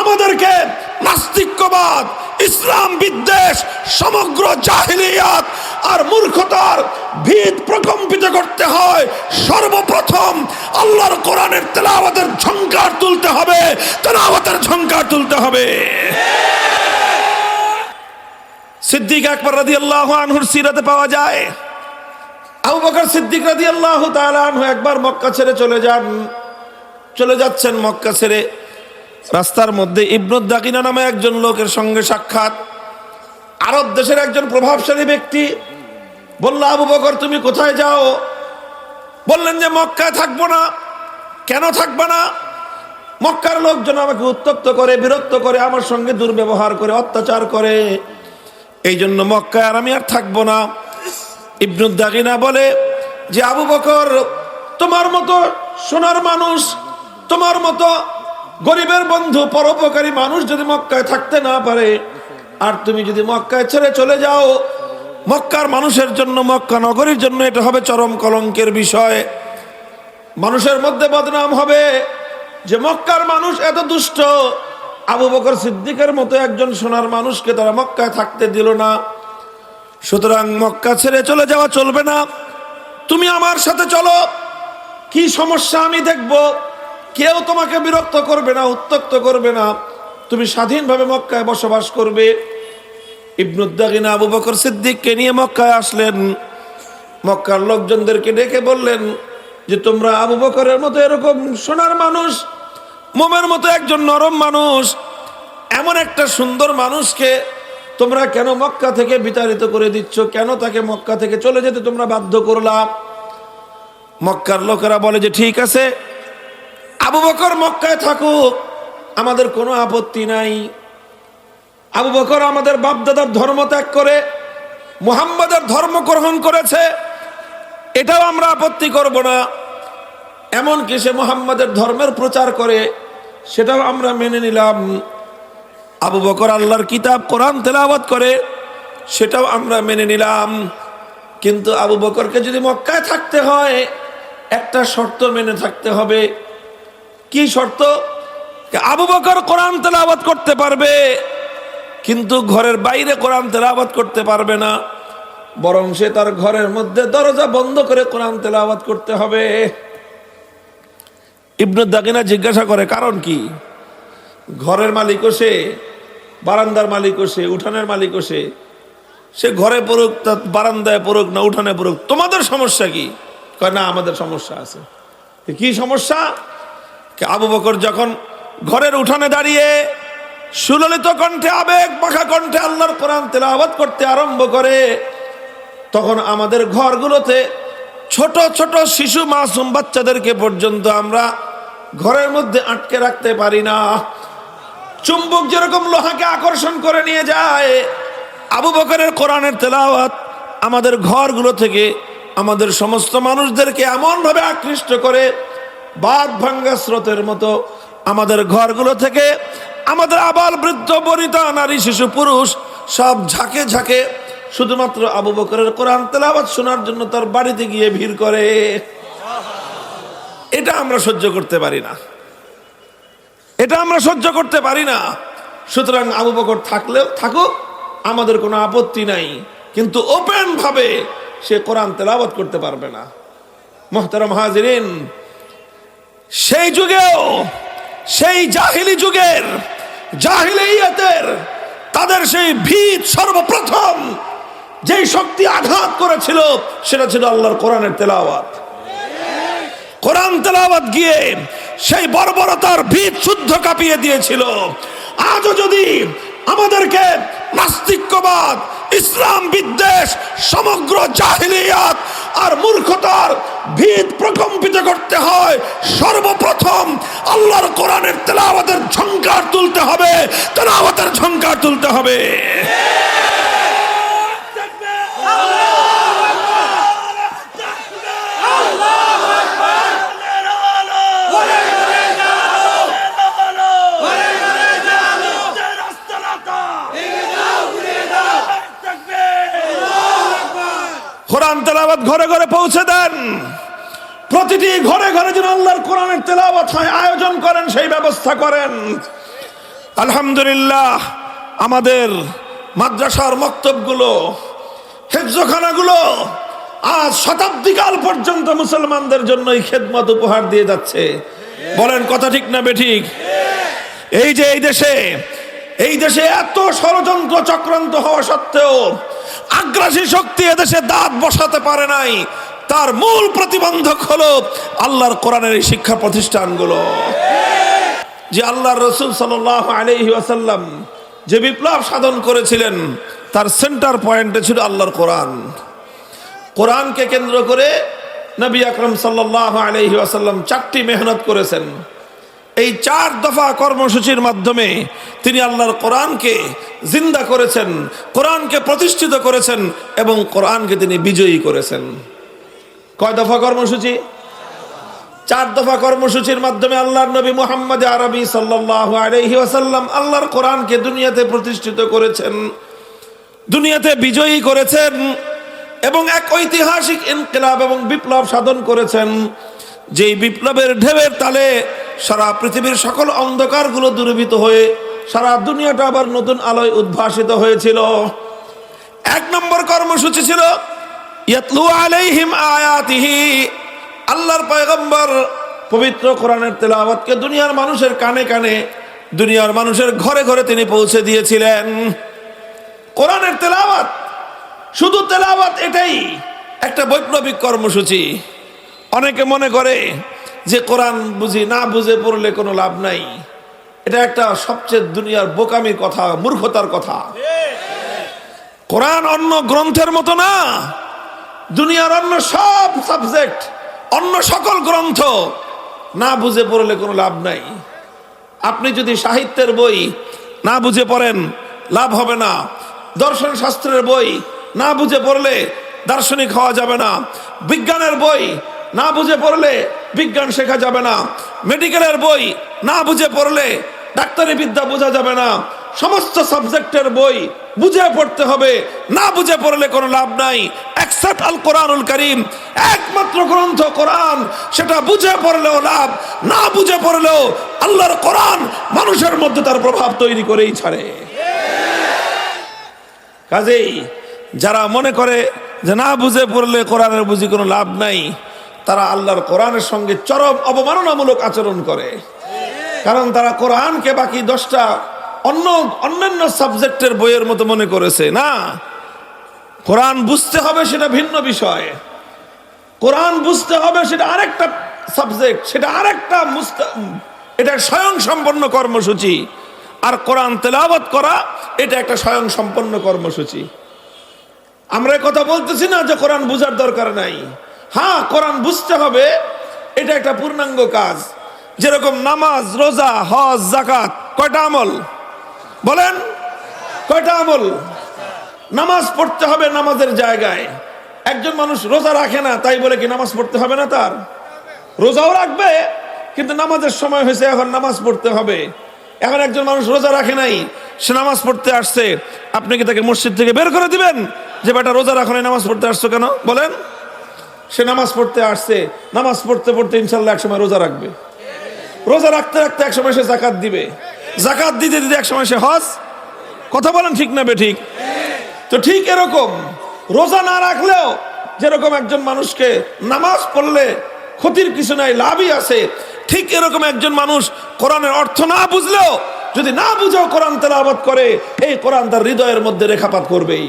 আমাদেরকে নাস্তিক্যবাদ ইসলাম বিদ্বেষ, সমগ্র জাহিলিয়াত আর মূর্খতার ভিত প্রকম্পিত করতে হয়। সর্বপ্রথম আল্লাহর কোরআনের তেলাওয়াতের ঝংকার তুলতে হবে। তেলাওয়াতের ঝংকার তুলতে হবে। সিদ্দিক আকবর রাদিয়াল্লাহু আনহুর সিরাতে পাওয়া যায়। আবু বকর সিদ্দিক রাদিয়াল্লাহু তাআলা আনহু একবার মক্কা ছেড়ে চলে যান। চলে যাচ্ছেন মক্কা ছেড়ে। রাস্তার মধ্যে ইবনুদ্দাকিনা নামে একজন লোকের সঙ্গে সাক্ষাৎ। আরব দেশের একজন প্রভাবশালী ব্যক্তি বলল, আবু বকর, তুমি কোথায় যাও? বললেন যে, মক্কায় থাকব না। কেন থাকবে না? মক্কার লোকজন আমাকে উত্তক্ত করে, বিরক্ত করে, আমার সঙ্গে দুর্ব্যবহার করে, অত্যাচার করে। এই জন্য মক্কায় আর আমি আর থাকব না। ইবনুদ্দাকিনা বলে যে, আবু বকর, তোমার মতো সোনার মানুষ, তোমার মতো গরিবের বন্ধু, পরোপকারী মানুষ যদি মক্কায় থাকতে না পারে, আর তুমি যদি মক্কায় ছেড়ে চলে যাও, মক্কার মানুষের জন্য, মক্কা নগরীর জন্য এটা হবে চরম কলঙ্কের বিষয়। মানুষের মধ্যে বদনাম হবে। যে মক্কার মানুষ এত দুষ্ট, আবু বকর সিদ্দিকের মতো একজন সোনার মানুষকে তারা মক্কায় থাকতে দিল না। সুতরাং মক্কা ছেড়ে চলে যাওয়া চলবে না। তুমি আমার সাথে চলো, কি সমস্যা আমি দেখব? কেউ তোমাকে বিরক্ত করবে না উত্তক্ত করবে না। তুমি স্বাধীনভাবে মক্কায় বসবাস করবে। ইবনুদ্দাগিনা আবু বকর সিদ্দিককে নিয়ে মক্কায় আসলেন। মক্কার লোকজনদেরকে ডেকে বললেন যে, তোমরা আবু বকরের মতো এরকম সোনার মানুষ, মোমের মতো একজন নরম মানুষ, এমন একটা সুন্দর মানুষকে তোমরা কেন মক্কা থেকে বিতাড়িত করে দিচ্ছ? কেন তাকে মক্কা থেকে চলে যেতে তোমরা বাধ্য করলাম মক্কার লোকেরা বলে যে, ঠিক আছে আবু বকর মক্কায় থাকুক, আমাদের কোনো আপত্তি নাই। আবু বকর আমাদের বাপদাদার ধর্ম ত্যাগ করে, মুহাম্মাদের ধর্ম গ্রহণ করেছে, এটাও আমরা আপত্তি করব না। এমনকি সে মুহাম্মাদের ধর্মের প্রচার করে, সেটাও আমরা মেনে নিলাম। আবু বকর আল্লাহর কিতাব, কোরআন তেলাওয়াত করে, সেটাও আমরা মেনে নিলাম। কিন্তু আবু বকরকে যদি মক্কায় থাকতে হয়, একটা শর্ত মেনে থাকতে হবে। কি শর্ত? আবু বকর কোরআন তেলাওয়াত করতে পারবে, কিন্তু ঘরের বাইরে কোরআন তেলাওয়াত করতে পারবে না। বরং সে তার ঘরের মধ্যে দরজা বন্ধ করে কোরআন তেলাওয়াত করতে হবে। ইবনু দাগিনা জিজ্ঞাসা করে, কারণ কি? ঘরের মালিকও সে, বারান্দার মালিকও সে, উঠানের মালিকও সে। সে ঘরে পড়ুক, তা বারান্দায় পড়ুক না উঠানে পড়ুক, তোমাদের সমস্যা কি? কয়, না, আমাদের সমস্যা আছে। কি সমস্যা? আবু বকর যখন ঘরের উঠানে দাঁড়িয়ে সুললিত কণ্ঠে আবেগ পাখা কণ্ঠে আল্লাহর কোরআন তেলাওয়াত করতে আরম্ভ করে, তখন আমাদের ঘরগুলোতে ছোট ছোট শিশু মাসুম বাচ্চাদেরকে পর্যন্ত আমরা ঘরের মধ্যে আটকে রাখতে পারি না। চুম্বক যেরকম লোহাকে আকর্ষণ করে নিয়ে যায়, আবু বকরের কোরআনের তেলাওয়াত আমাদের ঘরগুলো থেকে আমাদের সমস্ত মানুষদেরকে এমনভাবে আকৃষ্ট করে বাদ ভাঙ্গা স্রোতের মতো আমাদের ঘরগুলো থেকে আমাদের আবাল বৃদ্ধ, বনিতা, নারী, শিশু, পুরুষ সব ঝাঁকে ঝাঁকে শুধুমাত্র আবু বকরের কোরআন তেলাওয়াত শোনার জন্য তার বাড়িতে গিয়ে ভিড় করে। এটা আমরা সহ্য করতে পারি না। এটা আমরা সহ্য করতে পারি না। সুতরাং আবু বকর থাকলেও থাকুক, আমাদের কোনো আপত্তি নাই। কিন্তু ওপেন ভাবে সে কোরআন তেলাওয়াত করতে পারবে না। মোহতারাম হাজিরিন সেই যুগেও, সেই জাহিলি যুগের জাহিলিয়াতের তাদের সেই ভিত সর্বপ্রথম যেই শক্তি আঘাত করেছিল, সেটা ছিল আল্লাহর কোরআনের তেলাওয়াত। কোরআন তেলাওয়াত গিয়ে সেই বর্বরতার ভিত শুদ্ধ কাঁপিয়ে দিয়েছিল। আজও যদি আমাদেরকে নাস্তিক্যবাদ, ইসলাম বিদ্বেষ, সমগ্র জাহিলিয়াত আর মূর্খতার ভিত প্রকম্পিত করতে হয়। সর্বপ্রথম আল্লাহর কোরআনের তেলাওয়াতের ঝঙ্কার তুলতে হবে। তেলাওয়াতের ঝঙ্কার তুলতে হবে। কোরআন তেলাওয়াত ঘরে ঘরে পৌঁছে দেন। প্রতিটি ঘরে ঘরে যেন আল্লাহর কোরআনের তেলাওয়াত হয়, আয়োজন করেন, সেই ব্যবস্থা করেন। আলহামদুলিল্লাহ, আমাদের মাদ্রাসার মক্তবগুলো, হেফজখানাগুলো আজ শতাব্দীকাল পর্যন্ত মুসলমানদের জন্য এই খেদমত উপহার দিয়ে যাচ্ছে। বলেন কথা ঠিক না বেঠিক এই যে এই দেশে এই দেশে এত ষড়যন্ত্র চক্রান্ত হওয়া সত্ত্বেও আগ্রাসী শক্তি এদেশে দাঁত বসাতে পারে নাই। তার মূল প্রতিবন্ধক হলো আল্লাহর কোরআনের এই শিক্ষা প্রতিষ্ঠানগুলো। যে আল্লাহর রসুল সাল আলহি আসাল্লাম যে বিপ্লব সাধন করেছিলেন, তার সেন্টার পয়েন্টে ছিল আল্লাহর কোরআন। কোরআনকে কেন্দ্র করে নবী আকরম সাল্লাহ আলহি আসাল্লাম চারটি মেহনত করেছেন। এই চার দফা কর্মসূচির মাধ্যমে তিনি আল্লাহর কোরআনকে জিন্দা করেছেন, কোরআনকে প্রতিষ্ঠিত করেছেন এবং কোরআনকে তিনি বিজয়ী করেছেন। কয় দফা কর্মসূচি? চার দফা কর্মসূচির মাধ্যমে আল্লাহর নবী মোহাম্মদ আরবি আলাইহি ওয়াসাল্লাম আল্লাহর কোরআনকে দুনিয়াতে প্রতিষ্ঠিত করেছেন, দুনিয়াতে বিজয়ী করেছেন এবং এক ঐতিহাসিক ইনকলাব এবং বিপ্লব সাধন করেছেন। যেই বিপ্লবের ঢেউয়ের তালে সারা পৃথিবীর সকল অন্ধকারগুলো দূরীভূত হয়ে সারা দুনিয়াটা আবার নতুন আলোয় উদ্ভাসিত হয়েছিল। এক নম্বর কর্মসূচি ছিল, ইয়াতলু আলাইহিম আয়াতিহি। আল্লাহর পয়গম্বর পবিত্র কোরআনের তেলাওয়াতকে দুনিয়ার মানুষের কানে কানে, দুনিয়ার মানুষের ঘরে ঘরে তিনি পৌঁছে দিয়েছিলেন। কোরআনের তেলাওয়াত, শুধু তেলাওয়াত এটাই, একটা বৈপ্লবিক কর্মসূচি। অনেকে মনে করে যে কোরআন বুঝি, না বুঝে পড়লে কোনো লাভ নাই। এটা একটা সবচেয়ে দুনিয়ার বোকামির কথা, মূর্খতার কথা। কোরআন অন্য গ্রন্থের মতো না। দুনিয়ার অন্য সব সাবজেক্ট, অন্য সকল গ্রন্থ, না বুঝে পড়লে কোনো লাভ নাই। আপনি যদি সাহিত্যের বই না বুঝে পড়েন, লাভ হবে না। দর্শন শাস্ত্রের বই না বুঝে পড়লে দার্শনিক হওয়া যাবে না। বিজ্ঞানের বই না বুঝে পড়লে বিজ্ঞান শেখা যাবে না। মেডিকেলের বই না বুঝে পড়লে ডাক্তারি বিদ্যা বোঝা যাবে না। সমস্ত সাবজেক্টের বই বুঝে পড়তে হবে। না বুঝে পড়লে কোনো লাভ নাই। অ্যাকসেপ্ট আল কোরআনুল করিম, একমাত্র গ্রন্থ কোরআন, সেটা বুঝে পড়লেও লাভ, না বুঝে পড়লেও আল্লাহর কোরআন মানুষের মধ্যে তার প্রভাব তৈরি করেই ছাড়ে। কাজেই যারা মনে করে যে না বুঝে পড়লে কোরআনের বুঝি কোনো লাভ নাই তারা আল্লাহর কোরআনের সঙ্গে চরম অবমাননামূলক আচরণ করে। কারণ তারা কোরআনকে বাকি দশটা অন্য, অন্যান্য সাবজেক্টের বইয়ের মতো মনে করেছে। না, কোরআন বুঝতে হবে সেটা ভিন্ন বিষয়। কোরআন বুঝতে হবে সেটা আরেকটা সাবজেক্ট, সেটা আরেকটা এটা স্বয়ং সম্পন্ন কর্মসূচি। আর কোরআন তেলাওয়াত করা, এটা একটা স্বয়ং সম্পন্ন কর্মসূচি। আমরা কথা বলতেছি না যে কোরআন বুঝার দরকার নাই। হ্যাঁ কোরআন বুঝতে হবে, এটা একটা পূর্ণাঙ্গ কাজ। যেরকম নামাজ, রোজা, হজ জাকাত কয়টা আমল? বলেন, কয়টা আমল? নামাজ পড়তে হবে নামাজের জায়গায়। একজন মানুষ রোজা রাখে না, তাই বলে কি নামাজ পড়তে হবে না তার? রোজাও রাখবে, কিন্তু নামাজের সময় হয়েছে, এখন নামাজ পড়তে হবে। এখন একজন মানুষ রোজা রাখে নাই, সে নামাজ পড়তে আসছে, আপনি কি তাকে মসজিদ থেকে বের করে দিবেন? যে বেটা রোজা রাখো নামাজ পড়তে আসছো কেন? বলেন। সে নামাজ পড়তে আসছে, নামাজ পড়তে পড়তে ইনশাল্লাহ একসময় রোজা রাখবে। রোজা রাখতে রাখতে একসময় সে জাকাত দিবে। জাকাত দিতে দিতে একসময় সে হজ। কথা বলেন ঠিক না বে ঠিক? তো ঠিক এরকম। রোজা না রাখলেও যেরকম একজন মানুষকে নামাজ পড়লে ক্ষতির কিছু নাই, লাভই আছে, ঠিক এরকম একজন মানুষ কোরআনের অর্থ না বুঝলেও যদি না বুঝেও কোরআন তেলাবত করে, এই কোরআন তার হৃদয়ের মধ্যে রেখাপাত করবেই।